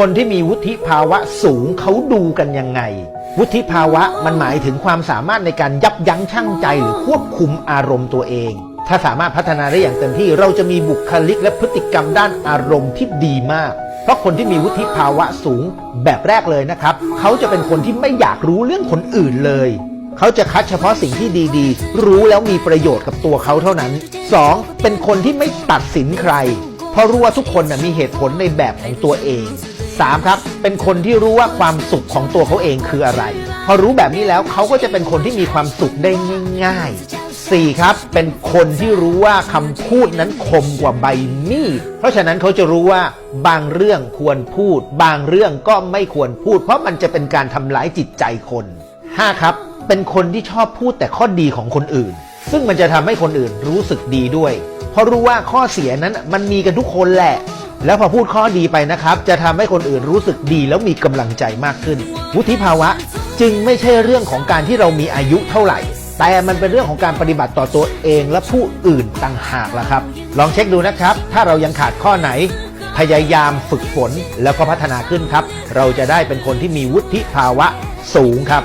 คนที่มีวุฒิภาวะสูงเขาดูกันยังไง วุฒิภาวะมันหมายถึงความสามารถในการยับยั้งชั่งใจหรือควบคุมอารมณ์ตัวเอง ถ้าสามารถพัฒนาได้อย่างเต็มที่เราจะมีบุคลิกและพฤติกรรมด้านอารมณ์ที่ดีมาก เพราะคนที่มีวุฒิภาวะสูงแบบแรกเลยนะครับ เขาจะเป็นคนที่ไม่อยากรู้เรื่องคนอื่นเลยเขาจะคัดเฉพาะสิ่งที่ดีๆ รู้แล้วมีประโยชน์กับตัวเขาเท่านั้น 2. เป็นคนที่ไม่ตัดสินใคร เพราะรู้ว่าทุกคนนะมีเหตุผลในแบบของตัวเอง 3. ครับเป็นคนที่รู้ว่าความสุขของตัวเขาเองคืออะไร พอรู้แบบนี้แล้วเขาก็จะเป็นคนที่มีความสุขได้ง่ายๆ 4. ครับเป็นคนที่รู้ว่าคำพูดนั้นคมกว่าใบมีดเพราะฉะนั้นเขาจะรู้ว่าบางเรื่องควรพูด บางเรื่องก็ไม่ควรพูด เพราะมันจะเป็นการทำร้ายจิตใจคน 5. ครับเป็นคนที่ชอบพูดแต่ข้อดีของคนอื่น ซึ่งมันจะทำให้คนอื่นรู้สึกดีด้วย เพราะรู้ว่าข้อเสียนั้นมันมีกันทุกคนแหละ แล้วพอพูดข้อดีไปนะครับ จะทำให้คนอื่นรู้สึกดีแล้วมีกำลังใจมากขึ้น วุฒิภาวะจึงไม่ใช่เรื่องของการที่เรามีอายุเท่าไหร่ แต่มันเป็นเรื่องของการปฏิบัติต่อตัวเองและผู้อื่นต่างหากล่ะครับ ลองเช็คดูนะครับ ถ้าเรายังขาดข้อไหน พยายามฝึกฝนแล้วก็พัฒนาขึ้นครับ เราจะได้เป็นคนที่มีวุฒิภาวะสูงครับ